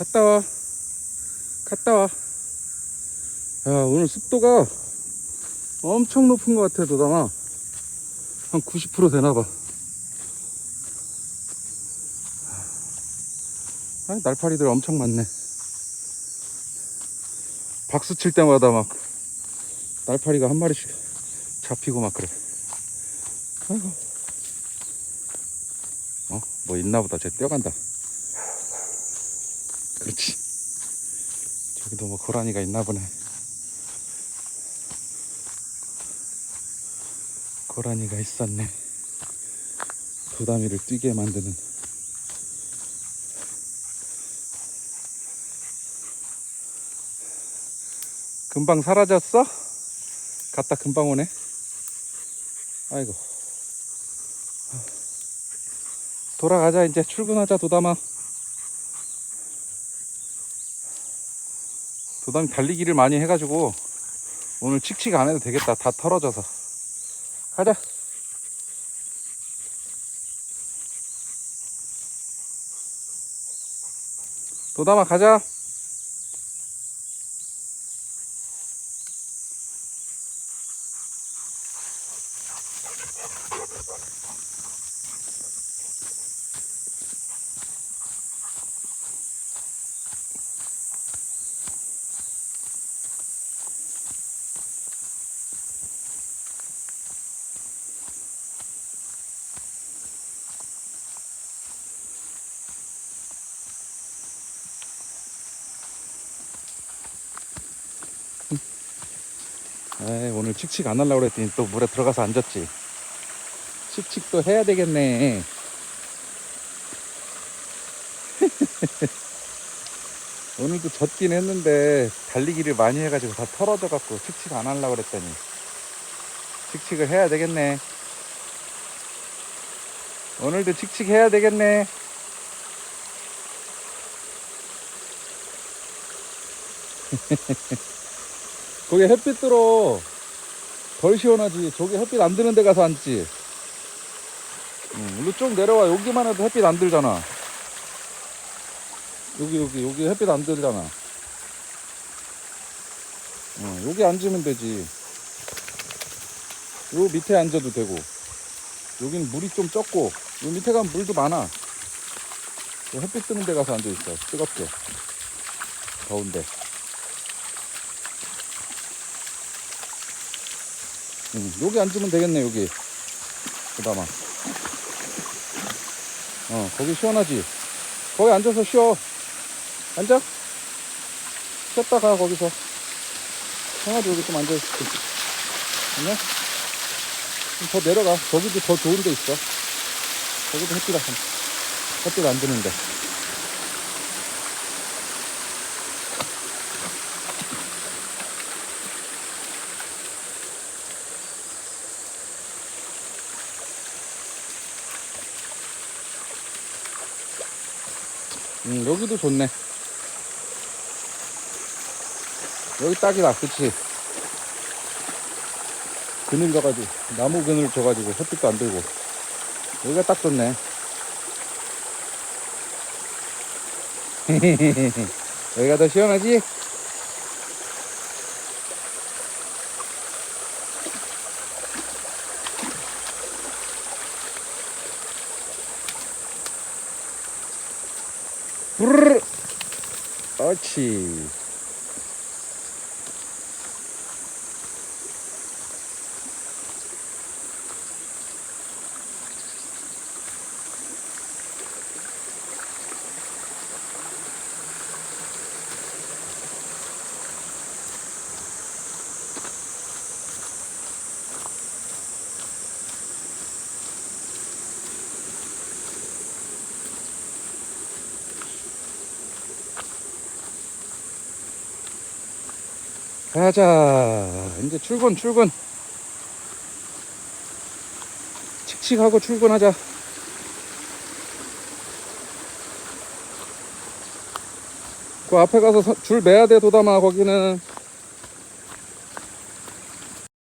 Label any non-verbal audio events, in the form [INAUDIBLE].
갔다 와. 갔다 와. 야, 오늘 습도가 엄청 높은 것 같아, 도담아. 한 90% 되나봐. 아, 날파리들 엄청 많네. 박수 칠 때마다 막 날파리가 한 마리씩 잡히고 막 그래. 아이고. 어? 뭐 있나 보다. 쟤 뛰어간다. 그렇지. 저기도 뭐 고라니가 있나 보네. 고라니가 있었네. 도다미를 뛰게 만드는. 금방 사라졌어? 갔다 금방 오네. 아이고. 돌아가자 이제 출근하자 도담아. 도담이 달리기를 많이 해가지고 오늘 칙칙 안 해도 되겠다. 다 털어져서. 가자. 도담아 가자. 에이, 오늘 칙칙 안 하려고 그랬더니 또 물에 들어가서 앉았지. 칙칙도 해야 되겠네. [LAUGHS] 오늘도 젖긴 했는데 달리기를 많이 해가지고 다 털어져 갖고 칙칙 안 하려고 그랬더니 칙칙을 해야 되겠네. 오늘도 칙칙 해야 되겠네. [LAUGHS] 거기 햇빛 들어. 덜 시원하지. 저기 햇빛 안 드는 데 가서 앉지. 응, 일로 쭉 내려와. 여기만 해도 햇빛 안 들잖아. 여기 여기 여기 햇빛 안 들잖아. 응, 여기 앉으면 되지. 요 밑에 앉아도 되고. 여기는 물이 좀 적고. 요 밑에 가면 물도 많아. 요 햇빛 뜨는 데 가서 앉아있어. 뜨겁게. 더운데 응, 여기 앉으면 되겠네 여기. 그다마. 어 거기 시원하지? 거기 앉아서 쉬어. 앉아. 쉬었다 가 거기서. 형아도 여기 좀 아니야? 좀더 내려가. 저기도 더 좋은 데 있어. 저기도 햇빛 안 햇빛 안 드는데 음, 여기도 좋네. 여기 딱이다, 그치? 그늘 져가지고, 나무 그늘 져가지고, 햇빛도 안 들고. 여기가 딱 좋네. [LAUGHS] 여기가 더 시원하지? 부르르 옳지 가자. 이제 출근 출근. 칙칙하고 출근하자. 그 앞에 가서 서- 줄 매야 돼 도담아 거기는